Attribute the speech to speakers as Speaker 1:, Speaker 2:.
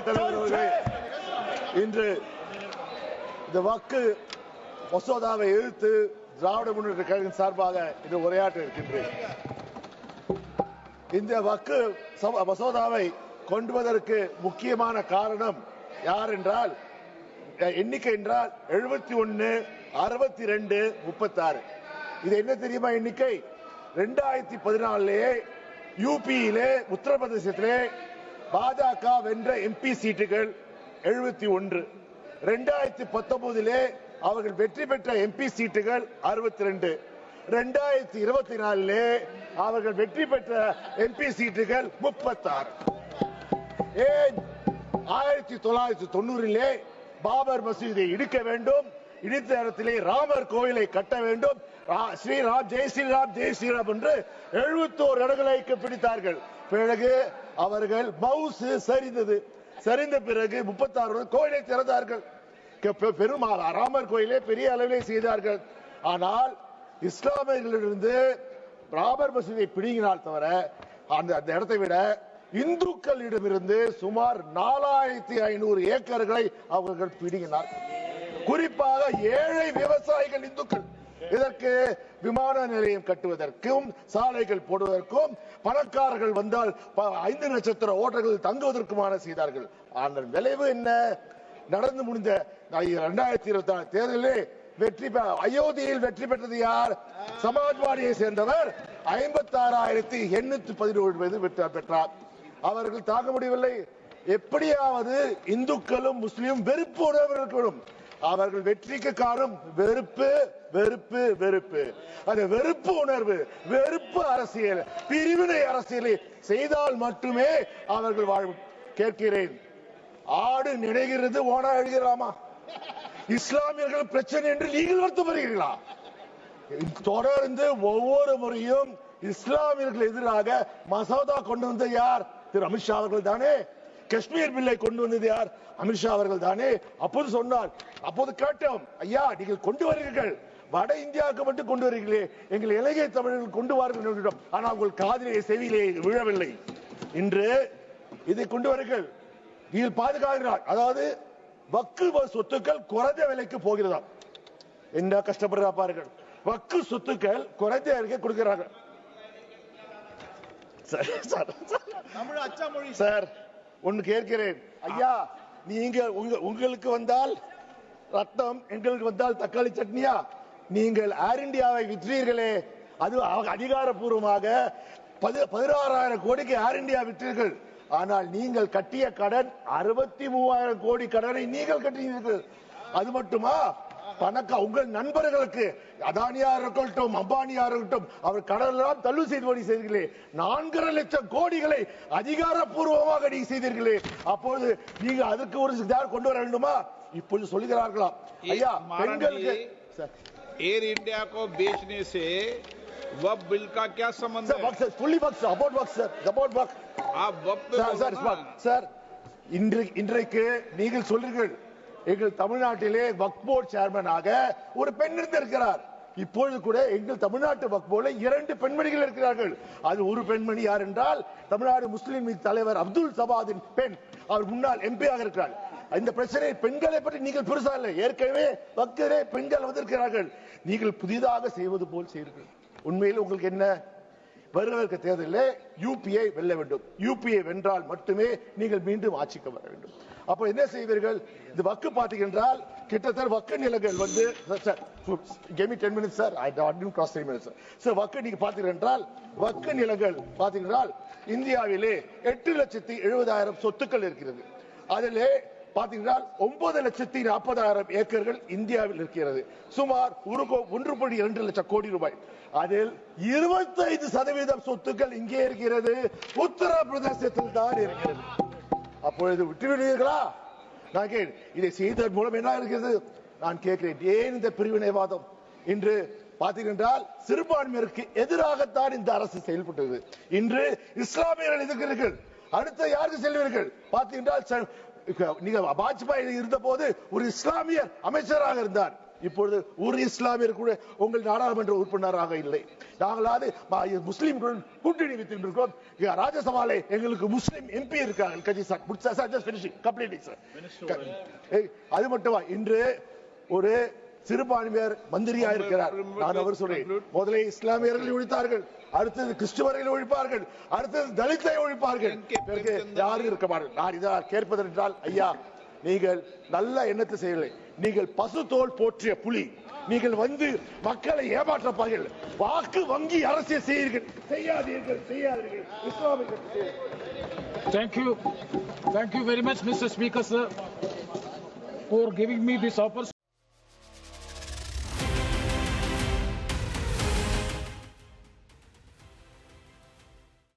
Speaker 1: அவைத் தலைவர் அவர்களே இன்று இந்த வாக்கு மசோதாவை எதிர்த்து திராவிட முன்னேற்ற கழகம் சார்பாக இன்று உரையாற்ற இருக்கின்றேன். இந்த வாக்கு மசோதாவை கொண்டுவதற்கு முக்கியமான காரணம் யார் என்றால் எண்ணிக்கை என்றால் எழுபத்தி ஒன்னு அறுபத்தி ரெண்டு முப்பத்தாறு. இது என்ன தெரியுமா எண்ணிக்கை? ரெண்டாயிரத்தி பதினாலே யூபியிலே உத்தரப்பிரதேசத்திலே பாஜக வென்ற எம்பி சீட்டுகள் எழுபத்தி ஒன்று. ரெண்டாயிரத்தி பத்தொன்பதிலே அவர்கள் வெற்றி பெற்ற எம்பி சீட்டுகள் அறுபத்தி ரெண்டு. ரெண்டாயிரத்தி இருபத்தி நாலிலே அவர்கள் வெற்றி பெற்ற எம்பி சீட்டுகள் முப்பத்தாறு. ஏன்? ஆயிரத்தி தொள்ளாயிரத்தி தொண்ணூறிலே பாபர் மசூதியை இடிக்க வேண்டும். இடித்த நேரத்திலே ராமர் கோயிலை கட்ட வேண்டும். ஸ்ரீராம் ஜெய் ஸ்ரீராம் ஜெய் ஸ்ரீராம் என்று எழுபத்தோரு இடங்களை பிடித்தார்கள். பிறகு அவர்கள் மவுசு சரிந்தது. சரிந்த பிறகு முப்பத்தாறு கோயிலை திறந்தார்கள். பெரும் ராமர் கோயிலே பெரிய அளவிலே செய்தார்கள். ஆனால் இஸ்லாமியர்களிலிருந்து ராமர் மசூதியை பிடுங்கினால் தவிர அந்த அந்த இடத்தை விட இந்துக்களிடமிருந்து சுமார் நாலாயிரத்தி ஐநூறு ஏக்கர்களை அவர்கள் பிடுங்கினார் குறிப்பாக ஏழை விவசாயிகள் இந்துக்கள். இதற்கு விமான நிலையம் கட்டுவதற்கும் சாலைகள் போடுவதற்கும் பணக்காரர்கள் வந்தால் ப- ஐந்து நட்சத்திர ஓட்டர்கள் தங்குவதற்குமான செய்தார்கள். ஆனால் விளைவு என்ன? நடந்து முடிந்த இரண்டாயிரத்தி இருபத்தி ஆறு தேர்தலில் வெற்றி அயோத்தியில் வெற்றி பெற்றது யார்? சமாஜ்வாடியை சேர்ந்தவர் ஐம்பத்தி ஆறாயிரத்தி எண்ணூத்தி பதினோரு பேர் பெற்றார். அவர்கள் தாக்க முடியவில்லை. எப்படியாவது இந்துக்களும் முஸ்லிமும் வெறுப்பு உணர்வு இருக்கணும் அவர்கள் வெற்றிக்கு காரணம் வெறுப்பு வெறுப்பு வெறுப்பு. அந்த வெறுப்பு உணர்வு வெறுப்பு அரசியல் பிரிவினை அரசியலை செய்தால் மட்டுமே அவர்கள் வாழும் கேட்கிறேன். ஆடு நினைகிறது ஓனா எழுகிறாமா இஸ்லாமியர்கள் பிரச்சனை என்று நீங்கள் வருத்தப்படுகிறீர்களா? தொடர்ந்து ஒவ்வொரு முறையும் இஸ்லாமியர்கள் எதிராக மசோதா கொண்டு வந்த யார்? திரு அமித்ஷா அவர்கள் தானே? காஷ்மீர் பில்லை கொண்டு வந்தது யார்? அமித்ஷா அவர்கள் தானே? அப்போது சொன்னார் அப்போது கேட்டோம் ஐயா நீங்கள் கொண்டு வருகிறீர்கள். வட இந்தியாவுக்கு மட்டும் கொண்டு வருகிறீர்களே. எங்கள் இலங்கை தமிழர்கள் கொண்டு என்றோம். ஆனால் உங்கள் காதிலே செவியிலே விழவில்லை. இன்று இதை கொண்டு வருங்கள். நீங்கள் பாதுகாக்கிறார். அதாவது வக்கு சொத்துக்கள் குறைந்த விலைக்கு போகிறதா என்ன கஷ்டப்படுறா பாருங்கள். வக்கு சொத்துக்கள் குறைந்த விலைக்கு கொடுக்கிறாங்க சார், சார், சார். ஒன்று கேட்கிறேன். ஐயா நீங்க உங்களுக்கு வந்தால் ரத்தம் எங்களுக்கு வந்தால் தக்காளி சட்னியா? நீங்கள் ஏர் இந்தியாவை விற்றீர்களே. அது அதிகாரப்பூர்வமாக பதி- பதினாறாயிரம் கோடிக்கு ஏர் இந்தியா விற்றீர்கள். ஆனால் நீங்கள் கட்டிய கடன் அறுபத்தி மூவாயிரம் கோடி கடனை நீங்கள் கட்டினீர்கள். அது மட்டுமா? பணக்கா உங்கள் நண்பர்களுக்கு அதானியா இருக்கட்டும் அம்பானியா இருக்கட்டும் அவர் கடனெல்லாம் தள்ளு செய்து செய்தீர்களே நான்கரை லட்சம் கோடிகளை அதிகாரப்பூர்வமாக நீங்க செய்தீர்களே அப்போது நீங்க அதுக்கு ஒரு யார் கொண்டு வர வேண்டுமா இப்போது சொல்லுகிறார்களாம் ஐயா பெண்களுக்கு சார்
Speaker 2: एयर इंडिया को बेचने से वह बिल का क्या संबंध
Speaker 1: சார்
Speaker 2: है
Speaker 1: வக் சார் ஃபுல்லி வக் சார் அபவுட் வக் சார் அபவுட் வக்
Speaker 2: आप वक्त पे
Speaker 1: சார்
Speaker 2: बोलो
Speaker 1: சார்
Speaker 2: ना।
Speaker 1: ஸ்மார்ட். சார் இன்று இன்றைக்கு நீங்கள் சொல்றீர்கள் எங்கள் தமிழ்நாட்டிலே வக் சேர்மனாக ஒரு பெண் இருந்திருக்கிறார். இப்பொழுது கூட எங்கள் தமிழ்நாட்டு வக்போல இரண்டு பெண்மணிகள் இருக்கிறார்கள். அது ஒரு பெண்மணி யார் என்றால் தமிழ்நாடு முஸ்லிம் லீக் தலைவர் அப்துல் சபாதின் பெண். அவர் முன்னாள் எம்பியாக இருக்கிறார். இந்த பிரச்சனை பெண்களை பற்றி நீங்கள் பெருசா இல்லை. ஏற்கனவே வக்கரே பெண்கள் வந்திருக்கிறார்கள். நீங்கள் புதிதாக செய்வது போல் செய்யுங்கள். உண்மையில் உங்களுக்கு என்ன வருவதற்கு தேர்தலில் யூபிஐ வெல்ல வேண்டும். யூபிஐ வென்றால் மட்டுமே நீங்கள் மீண்டும் ஆட்சிக்கு வர வேண்டும். அப்ப என்ன செய்வீர்கள்? இந்த வக்கு பார்த்தீங்கன்றால் கிட்டத்தட்ட வக்கு நிலங்கள் வந்து கேமி ten minutes sir I cross three minutes sir வக்கு நீங்க என்றால் வக்கு நிலங்கள் பார்த்தீங்கன்றால் இந்தியாவிலே எட்டு லட்சத்தி எழுபதாயிரம் சொத்துக்கள் இருக்கிறது. அதிலே பாத்தீங்கன்னா ஒன்பது லட்சத்தி நாற்பதாயிரம் ஏக்கர்கள் இந்தியாவில் இருக்கிறது. சுமார் ஒரு கோ- ஒன்று புள்ளி இரண்டு லட்சம் கோடி ரூபாய். அதில் இருபத்தைந்து சதவீதம் சொத்துக்கள் இங்கே இருக்கிறது. உத்தரப்பிரதேசத்தில் தான் இருக்கிறது. அப்பொழுது விட்டுவிடுவீர்களா? நான் கேள் இதை செய்ததன் மூலம் என்ன இருக்கிறது? நான் கேட்கிறேன். ஏன் இந்த பிரிவினைவாதம்? இன்று பார்த்தீங்கன்றால் சிறுபான்மையருக்கு எதிராகத்தான் இந்த அரசு செயல்பட்டது. இன்று இஸ்லாமியர்கள் எதிர்க்கிறீர்கள். அடுத்த யாருக்கு செல்வீர்கள்? பார்த்தீங்கன்றால் நீங்க வாஜ்பாய் இருந்த போது ஒரு இஸ்லாமியர் அமைச்சராக இருந்தார். இப்பொழுது ஒரு இஸ்லாமியர் கூட உங்கள் நாடாளுமன்ற உறுப்பினராக இல்லை. நாங்களாவது முஸ்லிம்களுடன் கூட்டணி வைத்துக் இருக்கோம் இங்க ராஜ்யசபாலே எங்களுக்கு முஸ்லிம் எம்பி இருக்காங்க கஜி சார் அது மட்டுமா? இன்று ஒரு சிறுபான்மையர் மந்திரியா இருக்கிறார் நான் அவர் சொல்றேன் முதலே இஸ்லாமியர்களை ஒழித்தார்கள். அடுத்தது கிறிஸ்துவர்களை ஒழிப்பார்கள். அடுத்தது தலித்தை ஒழிப்பார்கள். யாரும் இருக்க மாட்டார்கள். நான் இதாக கேட்பதென்றால் ஐயா நீங்கள் நல்ல எண்ணத்தை செய்யலை நீங்கள் பசு தோல் போற்றிய புலி. நீங்கள் வந்து மக்களை ஏமாற்றப்பார்கள். வாக்கு வங்கி அரசியல் செய்யுங்கள் செய்யாதீர்கள் செய்யாதீர்கள். இஸ்லாமியர்கள்.
Speaker 3: Thank you. Very much, Mr. Speaker, sir, for giving me this opportunity.